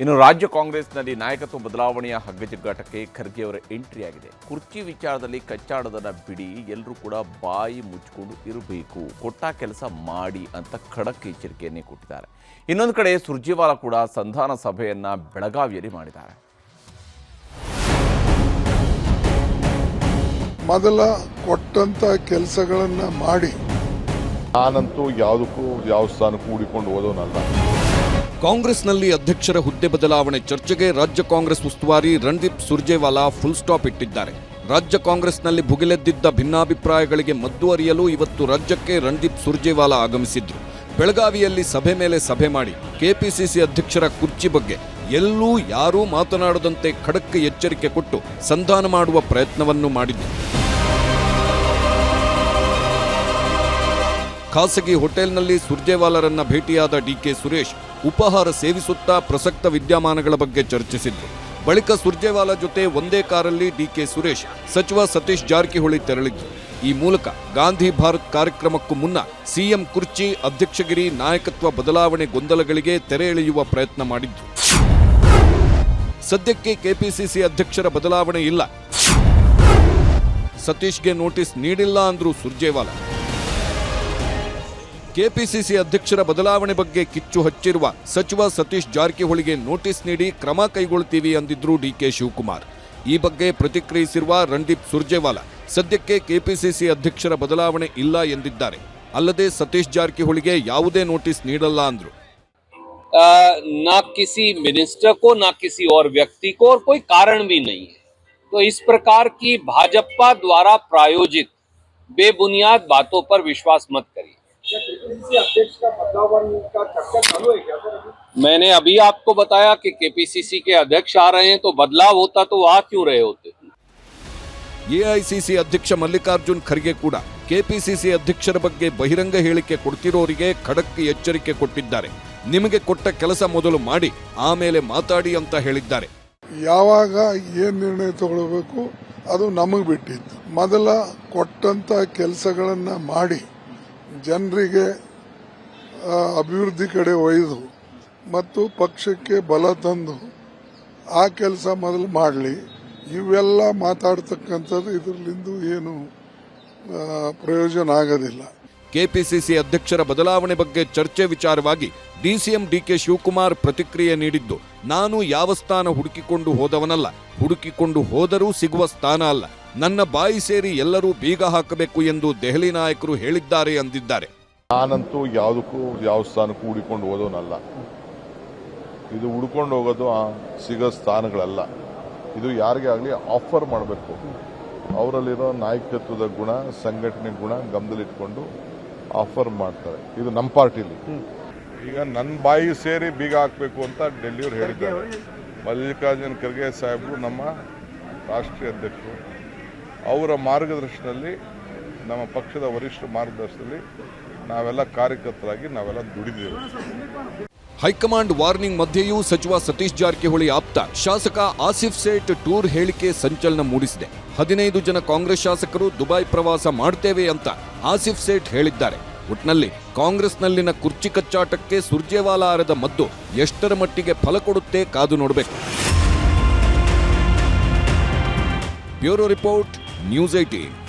ಇನ್ನು ರಾಜ್ಯ ಕಾಂಗ್ರೆಸ್ನಲ್ಲಿ ನಾಯಕತ್ವ ಬದಲಾವಣೆಯ ಹಗ್ಗಜಗ್ಗಾಟಕ್ಕೆ ಖರ್ಗೆ ಅವರ ಎಂಟ್ರಿ ಆಗಿದೆ ಕುರ್ಚಿ ವಿಚಾರದಲ್ಲಿ ಕಚ್ಚಾಡೋದನ್ನು ಬಿಡಿ ಎಲ್ಲರೂ ಕೂಡ ಬಾಯಿ ಮುಚ್ಚಿಕೊಂಡು ಇರಬೇಕು. ಕೊಟ್ಟ ಕೆಲಸ ಮಾಡಿ ಅಂತ ಖಡಕ್ ಎಚ್ಚರಿಕೆಯನ್ನೇ ಕೊಟ್ಟಿದ್ದಾರೆ. ಇನ್ನೊಂದು ಕಡೆ ಸುರ್ಜೇವಾಲಾ ಕೂಡ ಸಂಧಾನ ಸಭೆಯನ್ನ ಬೆಳಗಾವಿಯಲ್ಲಿ ಮಾಡಿದ್ದಾರೆ. ಮೊದಲ ಕೊಟ್ಟಂತ ಕೆಲಸಗಳನ್ನು ಮಾಡಿ. ನಾನಂತೂ ಯಾವುದಕ್ಕೂ ಯಾವ ಸ್ಥಾನಕ್ಕೂ ಹೂಡಿಕೊಂಡು ಹೋದವನಲ್ಲ. ಕಾಂಗ್ರೆಸ್ನಲ್ಲಿ ಅಧ್ಯಕ್ಷರ ಹುದ್ದೆ ಬದಲಾವಣೆ ಚರ್ಚೆಗೆ ರಾಜ್ಯ ಕಾಂಗ್ರೆಸ್ ಉಸ್ತುವಾರಿ ರಣದೀಪ್ ಸುರ್ಜೇವಾಲಾ ಫುಲ್ ಸ್ಟಾಪ್ ಇಟ್ಟಿದ್ದಾರೆ. ರಾಜ್ಯ ಕಾಂಗ್ರೆಸ್ನಲ್ಲಿ ಭುಗಿಲೆದ್ದಿದ್ದ ಭಿನ್ನಾಭಿಪ್ರಾಯಗಳಿಗೆ ಮದ್ದು ಅರಿಯಲು ಇವತ್ತು ರಾಜ್ಯಕ್ಕೆ ರಣದೀಪ್ ಸುರ್ಜೇವಾಲಾ ಆಗಮಿಸಿದ್ರು. ಬೆಳಗಾವಿಯಲ್ಲಿ ಸಭೆ ಮೇಲೆ ಸಭೆ ಮಾಡಿ ಕೆಪಿಸಿಸಿ ಅಧ್ಯಕ್ಷರ ಕುರ್ಚಿ ಬಗ್ಗೆ ಎಲ್ಲೂ ಯಾರೂ ಮಾತನಾಡದಂತೆ ಖಡಕ್ ಎಚ್ಚರಿಕೆ ಕೊಟ್ಟು ಸಂಧಾನ ಮಾಡುವ ಪ್ರಯತ್ನವನ್ನು ಮಾಡಿದ್ರು. ಖಾಸಗಿ ಹೋಟೆಲ್ನಲ್ಲಿ ಸುರ್ಜೇವಾಲರನ್ನ ಭೇಟಿಯಾದ ಡಿಕೆ ಸುರೇಶ್ ಉಪಹಾರ ಸೇವಿಸುತ್ತಾ ಪ್ರಸಕ್ತ ವಿದ್ಯಮಾನಗಳ ಬಗ್ಗೆ ಚರ್ಚಿಸಿದ್ರು. ಬಳಿಕ ಸುರ್ಜೇವಾಲ ಜೊತೆ ಒಂದೇ ಕಾರಲ್ಲಿ ಡಿಕೆ ಸುರೇಶ್ ಸಚಿವ ಸತೀಶ್ ಜಾರಕಿಹೊಳಿ ತೆರಳಿದ್ರು. ಈ ಮೂಲಕ ಗಾಂಧಿ ಭಾರತ್ ಕಾರ್ಯಕ್ರಮಕ್ಕೂ ಮುನ್ನ ಸಿಎಂ ಕುರ್ಚಿ, ಅಧ್ಯಕ್ಷಗಿರಿ, ನಾಯಕತ್ವ ಬದಲಾವಣೆ ಗೊಂದಲಗಳಿಗೆ ತೆರೆ ಎಳೆಯುವ ಪ್ರಯತ್ನ ಮಾಡಿದ್ದು ಸದ್ಯಕ್ಕೆ ಕೆಪಿಸಿಸಿ ಅಧ್ಯಕ್ಷರ ಬದಲಾವಣೆ ಇಲ್ಲ. ಸತೀಶ್ಗೆ ನೋಟಿಸ್ ನೀಡಿಲ್ಲ ಅಂದ್ರು ಸುರ್ಜೇವಾಲಾ. ಕೆಪಿಸಿಸಿ ಅಧ್ಯಕ್ಷರ ಬದಲಾವಣೆ ಬಗ್ಗೆ ಕಿಚ್ಚು ಹಚ್ಚಿರುವ ಸಚಿವ ಸತೀಶ್ ಜಾರಕಿಹೊಳಿಗೆ ನೋಟಿಸ್ ನೀಡಿ ಕ್ರಮ ಕೈಗೊಳ್ತೀವಿ ಅಂದಿದ್ರು ಡಿಕೆ ಶಿವಕುಮಾರ್ ಈ ಬಗ್ಗೆ ಪ್ರತಿಕ್ರಿಯಿಸಿರುವ ರಣದೀಪ್ ಸುರ್ಜೇವಾಲಾ ಸದ್ಯಕ್ಕೆ ಕೆಪಿಸಿಸಿ ಅಧ್ಯಕ್ಷರ ಬದಲಾವಣೆ ಇಲ್ಲ ಎಂದಿದ್ದಾರೆ ಅಲ್ಲದೆ ಸತೀಶ್ ಜಾರಕಿಹೊಳಿಗೆ ಯಾವುದೇ ನೋಟಿಸ್ ನೀಡಲ್ಲ ಅಂದ್ರು अ, ना किसी मिनिस्टर को ना किसी और व्यक्ति को और कोई कारण भी नहीं है तो इस प्रकार की भाजपा द्वारा प्रायोजित बेबुनियाद बातों पर विश्वास मत करिए मैंने अभी आपको बताया कि केपीसीसी के अध्यक्ष आ रहे हैं तो बदलाव होता तो आ क्यों रहे होते ಎಐಸಿಸಿ ಅಧ್ಯಕ್ಷ ಮಲ್ಲಿಕಾರ್ಜುನ್ ಖರ್ಗೆ ಕೂಡ ಕೆಪಿಸಿಸಿ ಅಧ್ಯಕ್ಷರ ಬಗ್ಗೆ ಬಹಿರಂಗ ಹೇಳಿಕೆ ಕೊಡ್ತಿರೋರಿಗೆ ಖಡಕ್ ಎಚ್ಚರಿಕೆ ಕೊಟ್ಟಿದ್ದಾರೆ ನಿಮಗೆ ಕೊಟ್ಟ ಕೆಲಸ ಮೊದಲು ಮಾಡಿ ಆಮೇಲೆ ಮಾತಾಡಿ ಅಂತ ಹೇಳಿದ್ದಾರೆ ಯಾವಾಗ ಏನ್ ನಿರ್ಣಯ ತಗೊಳ್ಬೇಕು ಅದು ನಮಗೆ ಬಿಟ್ಟಿದ್ದು ಮೊದಲ ಕೊಟ್ಟಂತ ಕೆಲಸಗಳನ್ನ ಮಾಡಿ ಜನರಿಗೆ ಅಭಿವೃದ್ಧಿ ಕಡೆ ಒಯ್ದು ಮತ್ತು ಪಕ್ಷಕ್ಕೆ ಬಲ ತಂದು ಆ ಕೆಲಸ ಮೊದಲು ಮಾಡಲಿ. ಇವೆಲ್ಲ ಮಾತಾಡ್ತಕ್ಕಂಥದ್ದು ಇದರಲ್ಲಿಂದು ಏನು ಪ್ರಯೋಜನ ಆಗೋದಿಲ್ಲ. ಕೆಪಿಸಿಸಿ ಅಧ್ಯಕ್ಷರ ಬದಲಾವಣೆ ಬಗ್ಗೆ ಚರ್ಚೆ ವಿಚಾರವಾಗಿ ಡಿಸಿಎಂ ಡಿಕೆ ಶಿವಕುಮಾರ್ ಪ್ರತಿಕ್ರಿಯೆ ನೀಡಿದ್ದು, ನಾನು ಯಾವ ಸ್ಥಾನ ಹುಡುಕಿಕೊಂಡು ಹೋದವನಲ್ಲ. ಹುಡುಕಿಕೊಂಡು ಹೋದರೂ ಸಿಗುವ ಸ್ಥಾನ ಅಲ್ಲ. ನನ್ನ ಬಾಯಿ ಸೇರಿ ಎಲ್ಲರೂ ಬೀಗ ಹಾಕಬೇಕು ಎಂದು ದೆಹಲಿ ನಾಯಕರು ಹೇಳಿದ್ದಾರೆ ಅಂದಿದ್ದಾರೆ. ನಾನಂತೂ ಯಾವುದಕ್ಕೂ ಯಾವ ಸ್ಥಾನಕ್ಕೂ ಹುಡುಕೊಂಡು ಹೋದವನಲ್ಲ. ಇದು ಹುಡ್ಕೊಂಡು ಹೋಗೋದು ಸಿಗೋ ಸ್ಥಾನಗಳಲ್ಲ. ಇದು ಯಾರಿಗೆ ಆಗಲಿ ಆಫರ್ ಮಾಡಬೇಕು. ಅವರಲ್ಲಿರೋ ನಾಯಕತ್ವದ ಗುಣ, ಸಂಘಟನೆ ಗುಣ ಗಮನದಲ್ಲಿಟ್ಕೊಂಡು ಆಫರ್ ಮಾಡ್ತಾರೆ. ಇದು ನಮ್ಮ ಪಾರ್ಟಿಲಿ. ಈಗ ನನ್ನ ಬಾಯಿ ಸೇರಿ ಬೀಗ ಹಾಕಬೇಕು ಅಂತ ಡೆಲ್ಲಿಯವರು ಹೇಳಿದ್ದಾರೆ. ಮಲ್ಲಿಕಾರ್ಜುನ್ ಖರ್ಗೆ ಸಾಹೇಬರು ನಮ್ಮ ರಾಷ್ಟ್ರೀಯ ಅಧ್ಯಕ್ಷರು. ಅವರ ಮಾರ್ಗದರ್ಶನದಲ್ಲಿ ನಮ್ಮ ಪಕ್ಷದ ವರಿಷ್ಠ ಮಾರ್ಗದರ್ಶನದಲ್ಲಿ ನಾವೆಲ್ಲ ಕಾರ್ಯಕರ್ತರಾಗಿ ನಾವೆಲ್ಲ ದುಡಿದೇವೆ ಹೈಕಮಾಂಡ್ ವಾರ್ನಿಂಗ್ ಮಧ್ಯೆಯೂ ಸಚಿವ ಸತೀಶ್ ಜಾರಕಿಹೊಳಿ ಆಪ್ತ ಶಾಸಕ ಆಸಿಫ್ ಸೇಠ್ ಟೂರ್ ಹೇಳಿಕೆ ಸಂಚಲನ ಮೂಡಿಸಿದೆ. ಹದಿನೈದು ಜನ ಕಾಂಗ್ರೆಸ್ ಶಾಸಕರು ದುಬೈ ಪ್ರವಾಸ ಮಾಡ್ತೇವೆ ಅಂತ ಆಸಿಫ್ ಸೇಠ್ ಹೇಳಿದ್ದಾರೆ. ಒಟ್ನಲ್ಲಿ ಕಾಂಗ್ರೆಸ್ನಲ್ಲಿನ ಕುರ್ಚಿ ಕಚ್ಚಾಟಕ್ಕೆ ಸುರ್ಜೇವಾಲಾ ಆರದ ಮದ್ದು ಎಷ್ಟರ ಮಟ್ಟಿಗೆ ಫಲ ಕೊಡುತ್ತೆ ಕಾದು ನೋಡಬೇಕು. Bureau report News 18